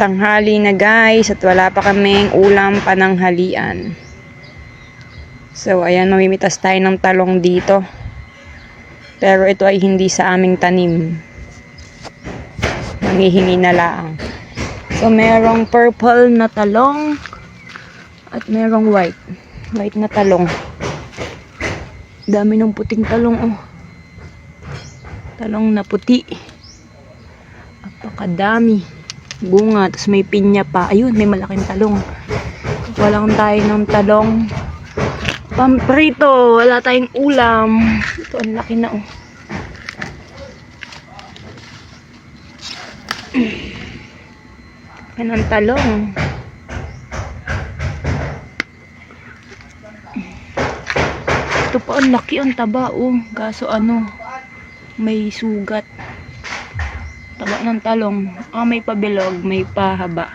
Tanghali na guys at wala pa kaming ulam pananghalian. So ayan, mamimitas tayo ng talong dito. Pero ito ay hindi sa aming tanim. Mangihingi na lang. So merong purple na talong at merong white. White na talong. Dami ng puting talong oh. Talong na puti. Apakadami. Bunga, tapos may pinya pa. Ayun, may malaking talong. Walang tayo ng talong. Pamprito, wala tayong ulam. Ito, ang laki na oh. Yan ang talong. Ito pa, ang laki ang taba oh. Kaso ano, may sugat. Taba ng talong. Ah, may pabilog, may pahaba.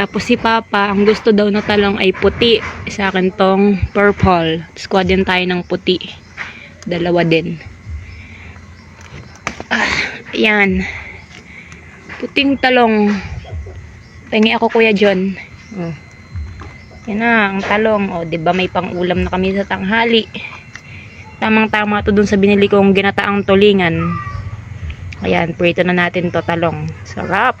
Tapos si Papa, ang gusto daw na talong ay puti. Sa akin tong purple. Kuha din tayo ng puti. Dalawa din. Ah, yan. Puting talong. Pengi ako Kuya John. Oh. Yan na, ang talong. O, di ba may pang-ulam na kami sa tanghali. Tamang-tama to dun sa binili kong ginataang tulingan. Ayan, prito na natin to talong. Sarap.